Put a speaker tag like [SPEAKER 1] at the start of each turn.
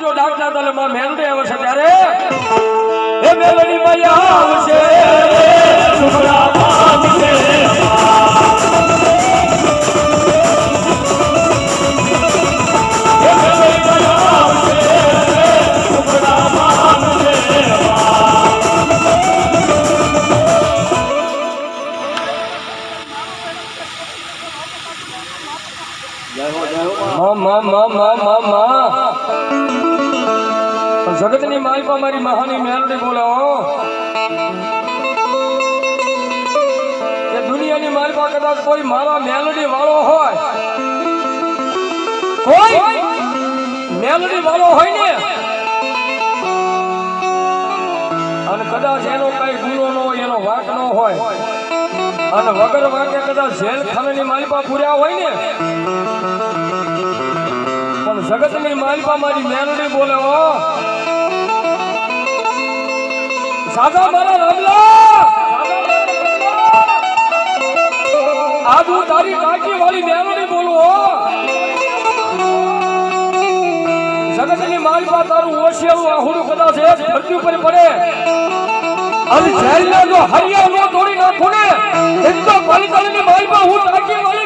[SPEAKER 1] જો ડાકના દલમાં મેલડી આવશે ત્યારે એ મેલડી મૈયા આવશે સુખડા મા. માં, માં, માં, માં, માં, માં. જગતની માલપા મારી મહાની મેલડી બોલાવો એ દુનિયાની માલપા કદાચ કોઈ મારા મેલડી વાળો હોય. કોઈ? મેલડી વાળો હોય ને? અને કદાચ એનો કઈ ગુનો ન હોય એનો વાંક ન હોય. અને વગર વાંકે કદાચ જેલ ખાનાની માલિકા પૂર્યા હોય ને? પણ જગતની માલિકા મારી મેલડી બોલે હો સાદા મારા રામલા! આજ હું તારી કાકી વાળી મેલડી બોલું હો! જગતની માલપા તારું ઓશિયાળું આહુડું કદાચ છે ધરતી ઉપર પડે. અને જેલને જો હરિયા નો તોડી નાખું ને, એક તો પાલિકાની માલપા હું કાકી વાળી